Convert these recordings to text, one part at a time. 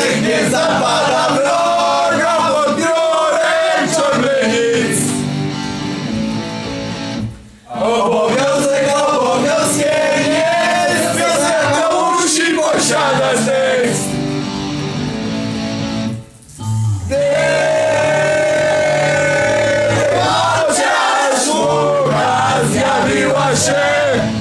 Nie zapada wroga pod biurem ciągle nic Obowiązek obowiązkiem jest Piosenka musi posiadać tekst Chociaż mucha zjawiła się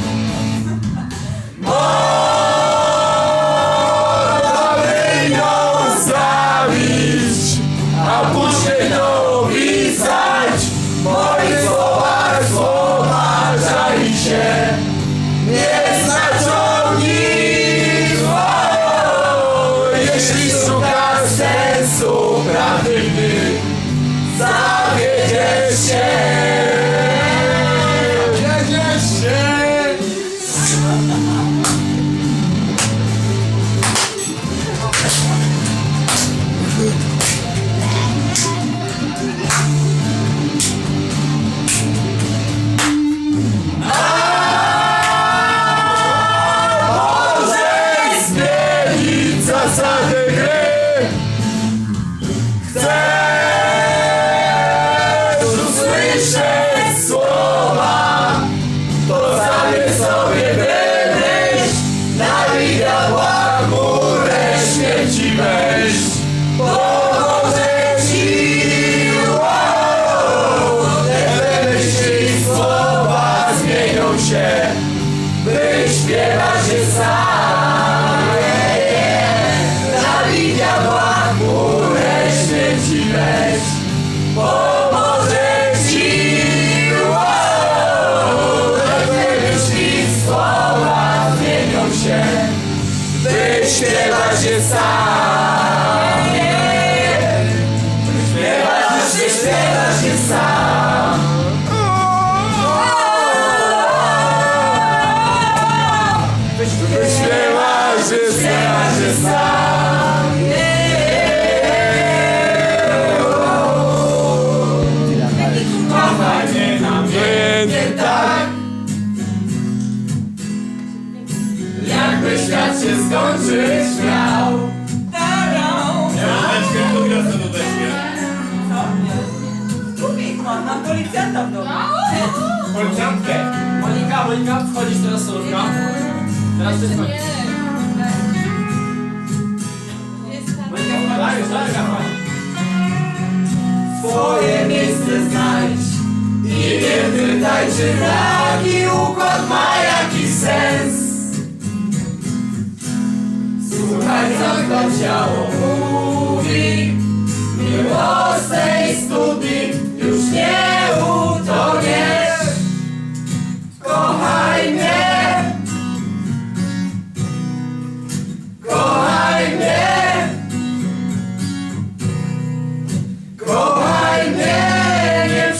Wyśpiewa się sam. Na widiadła górę śmierci weź Pomoże ci słowa zmienią się Wyśpiewa się sam Wyśpiewa się, Wyśpiewa się, śpiewa się sam Kochanie nam tak Jakby świat się skończyć miał Nuteczkę, kto gra za nuteczkę? Tłumik mam, mam policjanta w domu. Policjantkę. Monika, Monika, wchodzisz teraz solówka. Teraz. Swoje miejsce znajdź I nie pytaj, czy taki układ ma jakiś sens Słuchaj, to ciało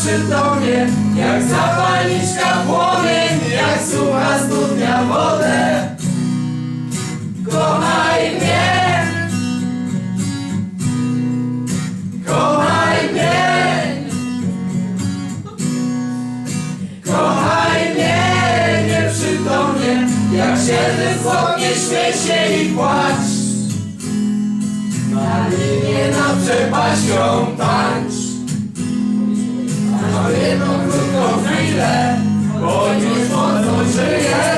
mnie nieprzytomnie Jak zapalniczka płomień Jak sucha studnia wodę. Kochaj mnie. Kochaj mnie. Kochaj mnie. Nieprzytomnie Jak siedzę w oknie śmiej się i płacz. Na linię nad przepaścią żyje, bo już mocno żyje.